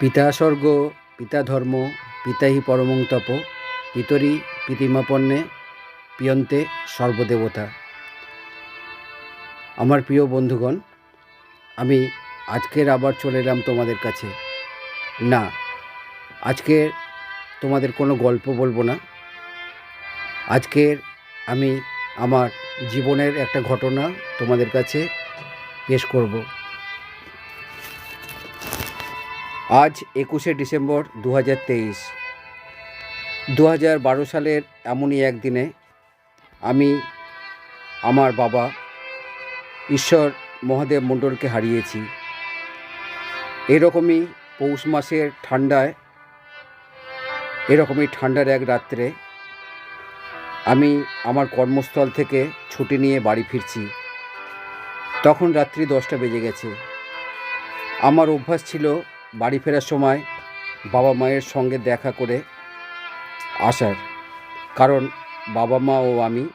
পিতা স্বর্গ, পিতা ধর্ম পিতাহি পরমং তপ, পিতরি পিতিমাপন্নে, পিয়ন্তে সর্বদেবতা। আমার প্রিয় বন্ধুগণ, আমি আজকের আবার চলে এলাম তোমাদের কাছে। না, আজকে তোমাদের কোনো গল্প বলব না। আজকের আমি আমার জীবনের একটা ঘটনা তোমাদের কাছে পেশ করব। আজ একুশে ডিসেম্বর দু হাজার তেইশ। দু হাজার বারো সালের এমনই একদিনে আমি আমার বাবা ঈশ্বর মহাদেব মণ্ডলকে হারিয়েছি। এরকমই পৌষ মাসের ঠান্ডায়, এরকমই ঠান্ডার এক রাত্রে আমি আমার কর্মস্থল থেকে ছুটি নিয়ে বাড়ি ফিরছি। তখন রাত্রি দশটা বেজে গেছে। আমার অভ্যাস ছিল বাড়ি ফেরার সময় বাবা মায়ের সঙ্গে দেখা করে আসার কারণ বাবা মা ও আমি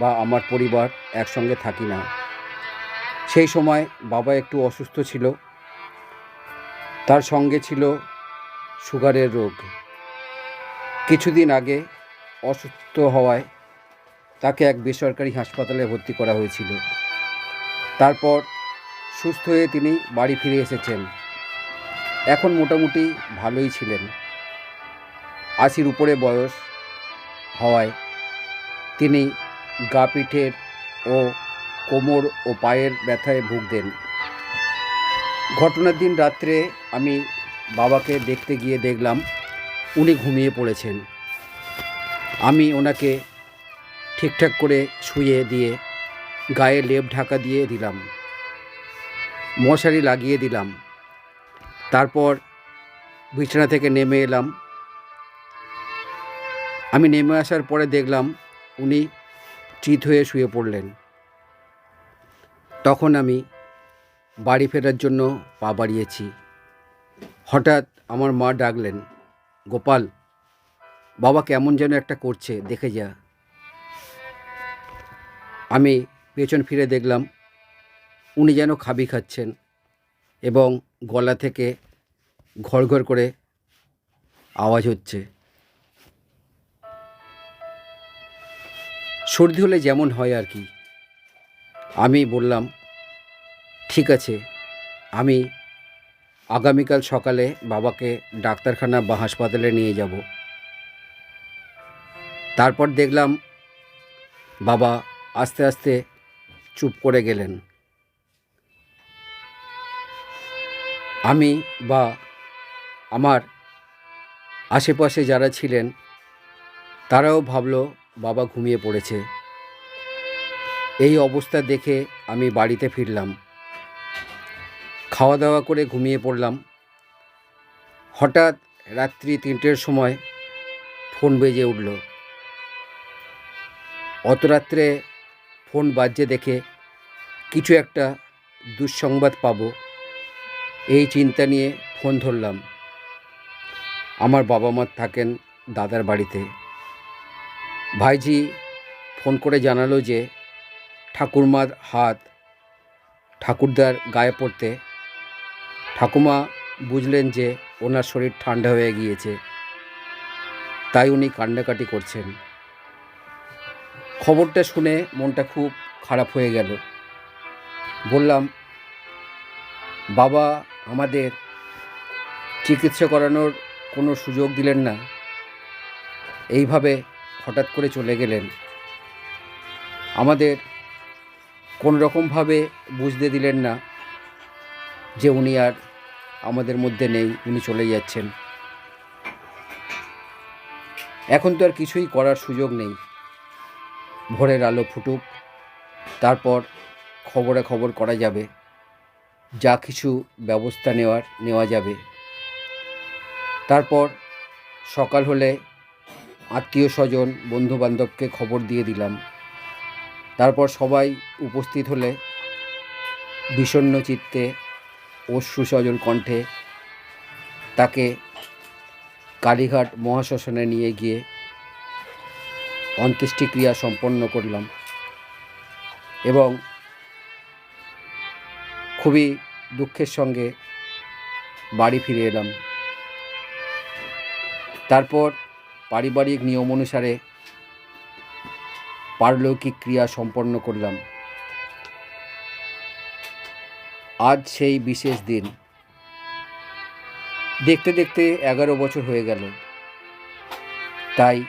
বা আমার পরিবার একসঙ্গে থাকি না। সেই সময় বাবা একটু অসুস্থ ছিল। তার সঙ্গে ছিল সুগারের রোগ। কিছুদিন আগে অসুস্থ হওয়ায় তাকে এক বেসরকারি হাসপাতালে ভর্তি করা হয়েছিল। তারপর সুস্থ হয়ে তিনি বাড়ি ফিরে এসেছেন। এখন মোটামুটি ভালোই ছিলেন। আশির উপরে বয়স হওয়ায় তিনি গা পিঠের ও কোমর ও পায়ের ব্যথায় ভুগতেন। ঘটনার দিন রাত্রে আমি বাবাকে দেখতে গিয়ে দেখলাম, উনি ঘুমিয়ে পড়েছেন। আমি ওনাকে ঠিকঠাক করে শুয়ে দিয়ে গায়ে লেপ ঢাকা দিয়ে দিলাম। মশারি লাগিয়ে দিলাম। তারপর বিছানা থেকে নেমে এলাম। আমি নেমে আসার পরে দেখলাম উনি চিত হয়ে শুয়ে পড়লেন। তখন আমি বাড়ি ফেরার জন্য পা বাড়িয়েছি। হঠাৎ আমার মা ডাকলেন, গোপাল, বাবা কেমন যেন একটা করছে, দেখে যা। আমি পেছন ফিরে দেখলাম উনি যেন খাবি খাচ্ছেন এবং গলা থেকে ঘড়ঘড় করে আওয়াজ হচ্ছে। সর্দি হলে যেমন হয় আর কি। আমি বললাম, ঠিক আছে, আমি আগামীকাল সকালে বাবাকে ডাক্তারখানা বা হাসপাতালে নিয়ে যাব। তারপর দেখলাম বাবা আস্তে আস্তে চুপ করে গেলেন। আমি বা আমার আশেপাশে যারা ছিলেন, তারাও ভাবলো, বাবা ঘুমিয়ে পড়েছে। এই অবস্থা দেখে আমি বাড়িতে ফিরলাম। খাওয়া দাওয়া করে ঘুমিয়ে পড়লাম। হঠাৎ রাত্রি তিনটের সময় ফোন বেজে উঠল। অত রাত্রে ফোন বাজছে দেখে কিছু একটা দুঃসংবাদ পাবো। এই চিন্তা নিয়ে ফোন ধরলাম। আমার বাবা মা থাকেন দাদার বাড়িতে। ভাইজি ফোন করে জানালো যে, ঠাকুরমার হাত ঠাকুরদার গায়ে পড়তে। ঠাকুমা বুঝলেন যে ওনার শরীর ঠান্ডা হয়ে গিয়েছে। তাই উনি কান্নাকাটি করছেন। খবরটা শুনে মনটা খুব খারাপ হয়ে গেল। বললাম, বাবা আমাদের চিকিৎসা করানোর কোনো সুযোগ দিলেন না। এইভাবে হঠাৎ করে চলে গেলেন। আমাদের কোন রকমভাবে বুঝতে দিলেন না যে উনি আর আমাদের মধ্যে নেই, উনি চলে যাচ্ছেন। এখন তো আর কিছুই করার সুযোগ নেই। ভোরের আলো ফুটুক, তারপর খবরে খবর করা যাবে। যা কিছু ব্যবস্থা নেওয়ার, নেওয়া যাবে। তারপর সকাল হলে আত্মীয় স্বজন, বন্ধুবান্ধবকে খবর দিয়ে দিলাম। তারপর সবাই উপস্থিত হলে বিষণ্ণ চিত্তে অশ্রু সজল কণ্ঠে তাকে কালীঘাট মহাশ্মশানে নিয়ে গিয়ে অন্ত্যেষ্টিক্রিয়া সম্পন্ন করলাম। এবং খুবই দুঃখের সঙ্গে বাড়ি ফিরে এলাম। তারপর পারিবারিক নিয়ম অনুসারে পারলৌকিক ক্রিয়া সম্পন্ন করলাম। আজ সেই বিশেষ দিন। দেখতে দেখতে এগারো বছর হয়ে গেল। তাই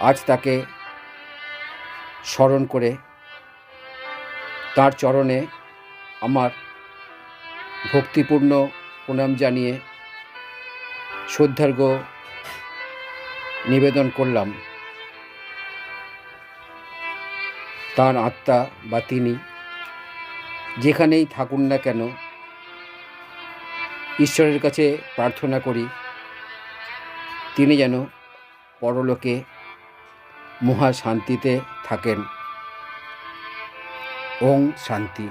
আজ তাকে স্মরণ করে তার চরণে আমার ভক্তিপূর্ণ প্রণাম জানিয়ে শ্রদ্ধার্ঘ নিবেদন করলাম। তার আত্মা বা তিনি যেখানেই থাকুন না কেন, ঈশ্বরের কাছে প্রার্থনা করি, তিনি যেন পরলোকে মহা শান্তিতে থাকেন। ওং শান্তি।